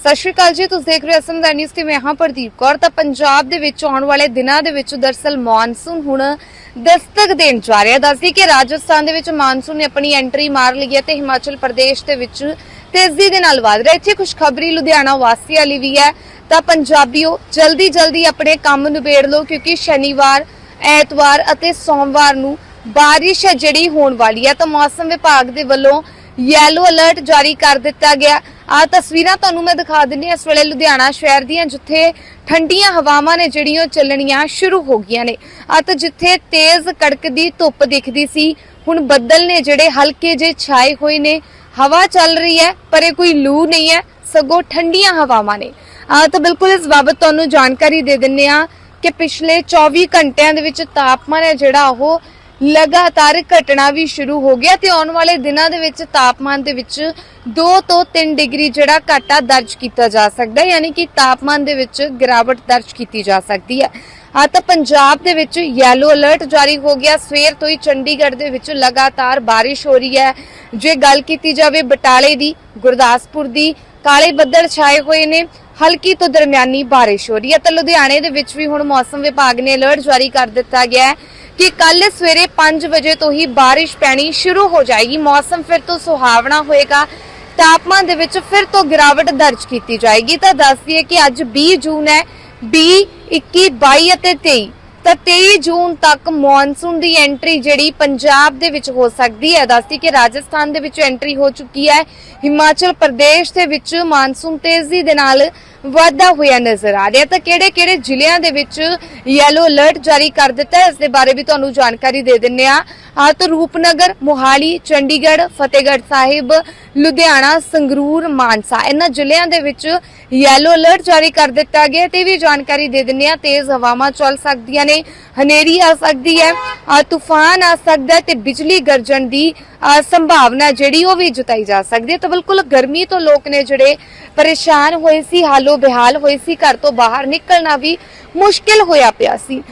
ਸਤਿ ਸ਼੍ਰੀ ਅਕਾਲ ਜੀ, ਤੁਸੀਂ ਦੇਖ ਰਹੇ ਹੋ ਅਸਮ ਦਾ ਨਿਊਜ਼। ਤੇ ਮੈਂ ਹਾਂ ਪ੍ਰਦੀਪ ਕੌਰ? ਤਾਂ ਪੰਜਾਬ ਦੇ ਵਿੱਚ ਆਉਣ ਵਾਲੇ ਦਿਨਾਂ ਦੇ ਵਿੱਚ ਦਰਸਲ ਮੌਨਸੂਨ ਹੁਣ ਦਸਤਕ ਦੇਣ ਜਾ ਰਿਹਾ। ਦੱਸਦੀ ਕਿ ਰਾਜਸਥਾਨ ਦੇ ਵਿੱਚ ਮੌਨਸੂਨ ਨੇ ਆਪਣੀ ਐਂਟਰੀ ਮਾਰ ਲਈ ਹੈ ਤੇ ਹਿਮਾਚਲ ਪ੍ਰਦੇਸ਼ ਦੇ ਵਿੱਚ ਤੇਜ਼ੀ ਦੇ ਨਾਲ ਵਧ ਰਿਹਾ। ਇੱਥੇ ਖੁਸ਼ਖਬਰੀ ਲੁਧਿਆਣਾ ਵਾਸੀਆਂ ਲਈ ਵੀ ਹੈ। ਤਾਂ ਪੰਜਾਬੀਓ, ਜਲਦੀ ਜਲਦੀ ਆਪਣੇ ਕੰਮ ਨਿਬੇੜ ਲਓ ਕਿਉਂਕਿ ਸ਼ਨੀਵਾਰ, ਐਤਵਾਰ ਅਤੇ ਸੋਮਵਾਰ ਨੂੰ ਬਾਰਿਸ਼ ਹੈ ਜਿਹੜੀ ਹੋਣ ਵਾਲੀ ਹੈ। ਤਾਂ ਮੌਸਮ ਵਿਭਾਗ ਦੇ ਵੱਲੋਂ ਯੈਲੋ ਅਲਰਟ ਜਾਰੀ ਕਰ ਦਿੱਤਾ ਗਿਆ। ਆ ਤਸਵੀਰਾਂ ਤੁਹਾਨੂੰ ਮੈਂ ਦਿਖਾ ਦਿੰਨੀ ਹਾਂ ਇਸ ਵੇਲੇ ਲੁਧਿਆਣਾ ਸ਼ਹਿਰ ਦੀਆਂ, ਜਿੱਥੇ ਠੰਡੀਆਂ ਹਵਾਵਾਂ ਨੇ ਜਿਹੜੀਆਂ ਚੱਲਣੀਆਂ ਸ਼ੁਰੂ ਹੋ ਗਈਆਂ ਨੇ। ਆ ਤਾਂ ਜਿੱਥੇ ਤੇਜ਼ ਕੜਕਦੀ ਧੁੱਪ ਦਿਖਦੀ ਸੀ, ਹੁਣ ਬੱਦਲ ਨੇ ਜਿਹੜੇ ਹਲਕੇ ਜਿਹੇ ਛਾਏ ਹੋਏ ਨੇ, ਹਵਾ ਚੱਲ ਰਹੀ ਹੈ, ਪਰ ਇਹ ਕੋਈ ਲੂ ਨਹੀਂ ਹੈ, ਸਗੋਂ ਠੰਡੀਆਂ ਹਵਾਵਾਂ ਨੇ। ਆ ਤਾਂ ਬਿਲਕੁਲ ਇਸ ਬਾਬਤ ਤੁਹਾਨੂੰ ਜਾਣਕਾਰੀ ਦੇ ਦਿੰਨੇ ਆ ਕਿ ਪਿਛਲੇ 24 ਘੰਟਿਆਂ ਦੇ ਵਿੱਚ ਤਾਪਮਾਨ ਹੈ ਜਿਹੜਾ ਉਹ ਲਗਾਤਾਰ ਘਟਣਾ ਵੀ ਸ਼ੁਰੂ ਹੋ ਗਿਆ ਤੇ ਆਉਣ ਵਾਲੇ ਦਿਨਾਂ ਦੇ ਵਿੱਚ ਤਾਪਮਾਨ ਦੇ ਵਿੱਚ 2 ਤੋਂ 3 ਡਿਗਰੀ ਜਿਹੜਾ ਘਾਟਾ ਦਰਜ ਕੀਤਾ ਜਾ ਸਕਦਾ ਹੈ, ਯਾਨੀ ਕਿ ਤਾਪਮਾਨ ਦੇ ਵਿੱਚ ਗਿਰਾਵਟ ਦਰਜ ਕੀਤੀ ਜਾ ਸਕਦੀ ਹੈ। ਆ ਤਾਂ ਪੰਜਾਬ ਦੇ ਵਿੱਚ ਯੈਲੋ ਅਲਰਟ ਜਾਰੀ ਹੋ ਗਿਆ। ਸਵੇਰ ਤੋਂ ਹੀ ਚੰਡੀਗੜ੍ਹ ਦੇ ਵਿੱਚ ਲਗਾਤਾਰ ਬਾਰਿਸ਼ ਹੋ ਰਹੀ ਹੈ। ਜੇ ਗੱਲ ਕੀਤੀ ਜਾਵੇ ਬਟਾਲੇ ਦੀ, ਗੁਰਦਾਸਪੁਰ ਦੀ, ਕਾਲੇ ਬੱਦਲ ਛਾਏ ਹੋਏ ਨੇ। ਹਲਕੀ ਤੋਂ ਦਰਮਿਆਨੀ ਬਾਰਿਸ਼ ਹੋ ਰਹੀ ਹੈ। ਤਾਂ ਲੁਧਿਆਣੇ ਦੇ ਵਿੱਚ ਵੀ ਹੁਣ ਮੌਸਮ ਵਿਭਾਗ ਨੇ ਅਲਰਟ ਜਾਰੀ ਕਰ ਦਿੱਤਾ ਗਿਆ ਹੈ ਕਿ ਕੱਲ ਸਵੇਰੇ 5 ਵਜੇ ਤੋਂ ਹੀ ਬਾਰਿਸ਼ ਪੈਣੀ ਸ਼ੁਰੂ ਹੋ ਜਾਏਗੀ। ਮੌਸਮ ਫਿਰ ਤੋਂ ਸੁਹਾਵਣਾ ਹੋਏਗਾ। ਤਾਪਮਾਨ ਦੇ ਵਿੱਚ ਫਿਰ ਤੋਂ ਗਿਰਾਵਟ ਦਰਜ ਕੀਤੀ ਜਾਏਗੀ। ਤਾਂ ਦੱਸਦੀ ਦਈਏ ਕਿ ਅੱਜ 20 ਜੂਨ ਹੈ। 20 21 22 ਅਤੇ 23 ਤਾਂ 23 ਜੂਨ ਤੱਕ ਮੌਨਸੂਨ ਦੀ ਐਂਟਰੀ ਜਿਹੜੀ ਪੰਜਾਬ ਦੇ ਵਿੱਚ ਹੋ ਸਕਦੀ ਹੈ। ਦੱਸਦੀ ਕਿ ਰਾਜਸਥਾਨ ਦੇ ਵਿੱਚ ਐਂਟਰੀ ਹੋ ਚੁੱਕੀ ਹੈ। ਹਿਮਾਚਲ ਪ੍ਰਦੇਸ਼ ਦੇ ਵਿੱਚ ਮਾਨਸੂਨ ਤੇਜ਼ੀ ਦੇ ਨਾਲ ਵਾਧਾ ਹੋਇਆ ਨਜ਼ਰ ਆ ਰਿਹਾ। ਤਾਂ ਕਿਹੜੇ-ਕਿਹੜੇ ਜ਼ਿਲ੍ਹਿਆਂ ਦੇ ਵਿੱਚ ਯੈਲੋ ਅਲਰਟ ਜਾਰੀ ਕਰ ਦਿੱਤਾ ਇਸ ਦੇ ਬਾਰੇ ਵੀ ਤੁਹਾਨੂੰ ਜਾਣਕਾਰੀ ਦੇ ਦਿੰਨੇ ਆ ਆ ਤਾਂ ਰੂਪਨਗਰ, ਮੋਹਾਲੀ, ਚੰਡੀਗੜ੍ਹ, ਫਤਿਹਗੜ੍ਹ ਸਾਹਿਬ, ਲੁਧਿਆਣਾ, ਸੰਗਰੂਰ, ਮਾਨਸਾ ਇਹਨਾਂ ਜ਼ਿਲ੍ਹਿਆਂ ਦੇ ਵਿੱਚ ਯੈਲੋ ਅਲਰਟ ਜਾਰੀ ਕਰ ਦਿੱਤਾ ਗਿਆ ਤੇ ਵੀ ਜਾਣਕਾਰੀ ਦੇ ਦਿੰਨੇ ਆ ਤੇਜ਼ ਹਵਾਵਾਂ ਚੱਲ ਸਕਦੀਆਂ ਨੇ ਹਨੇਰੀ ਆ ਸਕਦੀ ਹੈ ਤੂਫਾਨ ਆ ਸਕਦਾ ਤੇ ਬਿਜਲੀ ਗਰਜਣ ਦੀ ਸੰਭਾਵਨਾ ਜਿਹੜੀ ਉਹ ਵੀ ਜਤਾਈ ਜਾ ਸਕਦੀ ਹੈ। ਤਾਂ ਬਿਲਕੁਲ ਗਰਮੀ ਤੋਂ ਲੋਕ ਨੇ ਜਿਹੜੇ ਪਰੇਸ਼ਾਨ ਹੋਏ ਸੀ, ਹਾਲੋ ਬਿਹਾਲ ਹੋਏ ਸੀ, ਘਰ ਤੋਂ ਬਾਹਰ ਨਿਕਲਣਾ ਵੀ ਮੁਸ਼ਕਿਲ ਹੋਇਆ ਪਿਆ ਸੀ।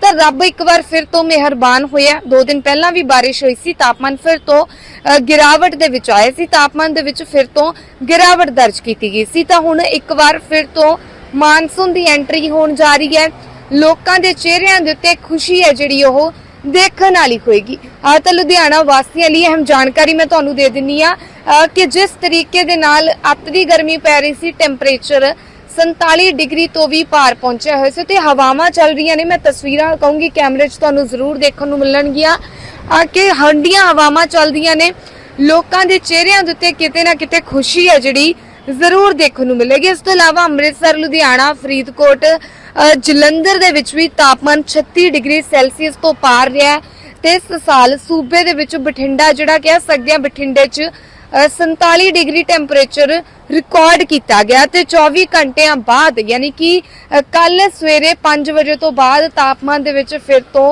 ਤਾਂ ਰੱਬ ਇੱਕ ਵਾਰ ਫਿਰ ਤੋਂ ਮਿਹਰਬਾਨ ਹੋਇਆ। ਦੋ ਦਿਨ ਪਹਿਲਾਂ ਵੀ ਬਾਰਿਸ਼ ਹੋਈ ਸੀ, ਤਾਪਮਾਨ ਫਿਰ ਤੋਂ ਗਿਰਾਵਟ ਦੇ ਵਿੱਚ ਆਇਆ ਸੀ। ਤਾਪਮਾਨ ਦੇ ਵਿੱਚ ਫਿਰ ਤੋਂ ਗਿਰਾਵਟ ਦਰਜ ਕੀਤੀ ਗਈ ਸੀ। ਤਾਂ ਹੁਣ ਇੱਕ ਵਾਰ ਫਿਰ ਤੋਂ ਮਾਨਸੂਨ ਦੀ ਐਂਟਰੀ ਹੋਣ ਜਾ ਰਹੀ ਹੈ। ਲੋਕਾਂ ਦੇ ਚਿਹਰਿਆਂ ਦੇ ਉੱਤੇ ਖੁਸ਼ੀ ਹੈ ਜਿਹੜੀ ਉਹ ਦੇਖਣ ਵਾਲੀ ਹੋਏਗੀ। ਆ ਤਾਂ ਲੁਧਿਆਣਾ ਵਾਸੀਆਂ ਲਈ ਅਹਿਮ ਜਾਣਕਾਰੀ ਮੈਂ ਤੁਹਾਨੂੰ ਦੇ ਦਿੰਨੀ ਆ ਕਿ ਜਿਸ ਤਰੀਕੇ ਦੇ ਨਾਲ ਅੱਤ ਦੀ ਗਰਮੀ ਪੈ ਰਹੀ ਸੀ, ਟੈਂਪਰੇਚਰ 47 ਡਿਗਰੀ ਤੋਂ ਵੀ ਪਾਰ ਪਹੁੰਚਿਆ ਹੋਇਆ ਸੀ ਤੇ ਹਵਾਵਾਂ ਚੱਲ ਰਹੀਆਂ ਨੇ। ਮੈਂ ਤਸਵੀਰਾਂ ਕਹੂੰਗੀ, ਕੈਮਰੇ 'ਚ ਤੁਹਾਨੂੰ ਜ਼ਰੂਰ ਦੇਖਣ ਨੂੰ ਮਿਲਣਗੀਆਂ। ਆ ਕਿ ਹੰਡੀਆਂ ਹਵਾਵਾਂ ਚੱਲਦੀਆਂ ਨੇ। ਲੋਕਾਂ ਦੇ ਚਿਹਰਿਆਂ ਦੇ ਉੱਤੇ ਕਿਤੇ ਨਾ ਕਿਤੇ ਖੁਸ਼ੀ ਹੈ ਜਿਹੜੀ ਜ਼ਰੂਰ ਦੇਖਣ ਨੂੰ ਮਿਲੇਗੀ। ਇਸ ਤੋਂ ਇਲਾਵਾ ਅੰਮ੍ਰਿਤਸਰ ਲੁਧਿਆਣਾ ਫਰੀਦਕੋਟ ਜਲੰਧਰ ਦੇ ਵਿੱਚ ਵੀ ਤਾਪਮਾਨ 36 ਡਿਗਰੀ ਸੈਲਸੀਅਸ ਤੋਂ ਪਾਰ ਰਿਹਾ ਹੈ ਤੇ ਇਸ ਸਾਲ ਸੂਬੇ ਦੇ ਵਿੱਚ ਬਠਿੰਡਾ ਜਿਹੜਾ ਕਹਿ ਸਕਦੇ ਆ ਬਠਿੰਡੇ 'ਚ ਅ, 47 ਡਿਗਰੀ ਟੈਂਪਰੇਚਰ ਰਿਕਾਰਡ ਕੀਤਾ ਗਿਆ ਤੇ 24 ਘੰਟਿਆਂ ਬਾਅਦ ਯਾਨੀ ਕਿ ਕੱਲ ਸਵੇਰੇ 5 ਵਜੇ ਤੋਂ ਬਾਅਦ ਤਾਪਮਾਨ ਦੇ ਵਿੱਚ ਫਿਰ ਤੋਂ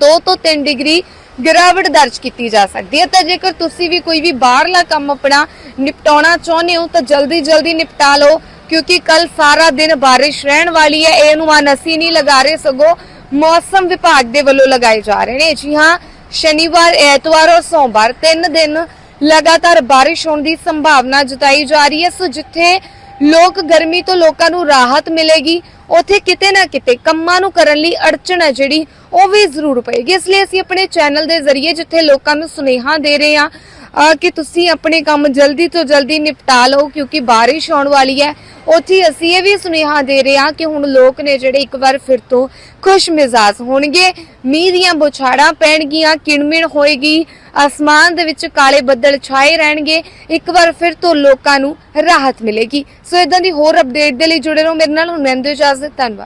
2 ਤੋਂ 3 ਡਿਗਰੀ ਗਿਰਾਵਟ ਦਰਜ ਕੀਤੀ ਜਾ ਸਕਦੀ ਹੈ। ਤਾਂ ਜੇਕਰ ਤੁਸੀਂ ਵੀ ਕੋਈ ਵੀ ਬਾਹਰਲਾ ਕੰਮ ਆਪਣਾ ਨਿਪਟਾਉਣਾ ਚਾਹੁੰਦੇ ਹੋ, ਤਾਂ ਜਲਦੀ ਜਲਦੀ ਨਿਪਟਾ ਲਓ, ਕਿਉਂਕਿ ਕੱਲ ਸਾਰਾ ਦਿਨ ਬਾਰਿਸ਼ ਰਹਿਣ ਵਾਲੀ ਹੈ। ਇਹ ਅਨੁਮਾਨ ਅਸੀਂ ਨਹੀਂ ਲਗਾ ਰਹੇ ਸਗੋਂ ਮੌਸਮ ਵਿਭਾਗ ਦੇ ਵੱਲੋਂ ਲਗਾਏ ਜਾ ਰਹੇ ਨੇ। ਜੀ ਹਾਂ, ਸ਼ਨੀਵਾਰ, ਐਤਵਾਰ ਔਰ ਸੋਮਵਾਰ ਤਿੰਨ ਦਿਨ ਲਗਾਤਾਰ ਬਾਰਿਸ਼ ਹੋਣ ਦੀ ਸੰਭਾਵਨਾ ਜਤਾਈ ਜਾ ਰਹੀ ਹੈ। ਸੋ ਜਿੱਥੇ ਲੋਕ ਗਰਮੀ ਤੋਂ ਲੋਕਾਂ ਨੂੰ ਰਾਹਤ ਮਿਲੇਗੀ। ਉਥੇ ਕਿਤੇ ਨਾ ਕਿਤੇ ਕੰਮਾਂ ਨੂੰ ਕਰਨ ਲਈ ਅੜਚਣ ਹੈ ਜਿਹੜੀ, ਉਹ ਵੀ ਜ਼ਰੂਰ ਪਏਗੀ। ਇਸ ਲਈ ਅਸੀਂ ਆਪਣੇ ਚੈਨਲ ਦੇ ਜ਼ਰੀਏ ਜਿੱਥੇ ਲੋਕਾਂ ਨੂੰ ਸੁਨੇਹਾ ਦੇ ਰਹੇ ਹਾਂ ਕਿ ਤੁਸੀਂ ਆਪਣੇ ਕੰਮ ਜਲਦੀ ਤੋਂ ਜਲਦੀ ਨਿਪਟਾ ਲਓ, ਕਿਉਂਕਿ ਬਾਰਿਸ਼ ਆਉਣ ਵਾਲੀ ਹੈ। ਉੱਥੇ ਅਸੀਂ ਇਹ ਵੀ ਸੁਨੇਹਾ ਦੇ ਰਹੇ ਹਾਂ ਕਿ ਹੁਣ ਲੋਕ ਨੇ ਜਿਹੜੇ ਇੱਕ ਵਾਰ ਫਿਰ ਤੋਂ ਖੁਸ਼ ਮਿਜ਼ਾਜ ਹੋਣਗੇ। ਮੀਂਹ ਦੀਆਂ ਬੁਛਾੜਾਂ ਪੈਣਗੀਆਂ, ਕਿਣਮਿਣ ਹੋਏਗੀ। ਆਸਮਾਨ ਦੇ ਵਿੱਚ ਕਾਲੇ ਬੱਦਲ ਛਾਏ ਰਹਿਣਗੇ। ਇੱਕ ਵਾਰ ਫਿਰ ਤੋਂ ਲੋਕਾਂ ਨੂੰ ਰਾਹਤ ਮਿਲੇਗੀ। ਸੋ ਇਦਾਂ ਦੀ ਹੋਰ ਅਪਡੇਟ ਦੇ ਲਈ ਜੁੜੇ ਰਹੋ। ਮੇਰੇ ਨਾਲ ਹੁਣ ਮੈਂ ਦਿਓ ਇਜਾਜ਼ਤ। ਧੰਨਵਾਦ।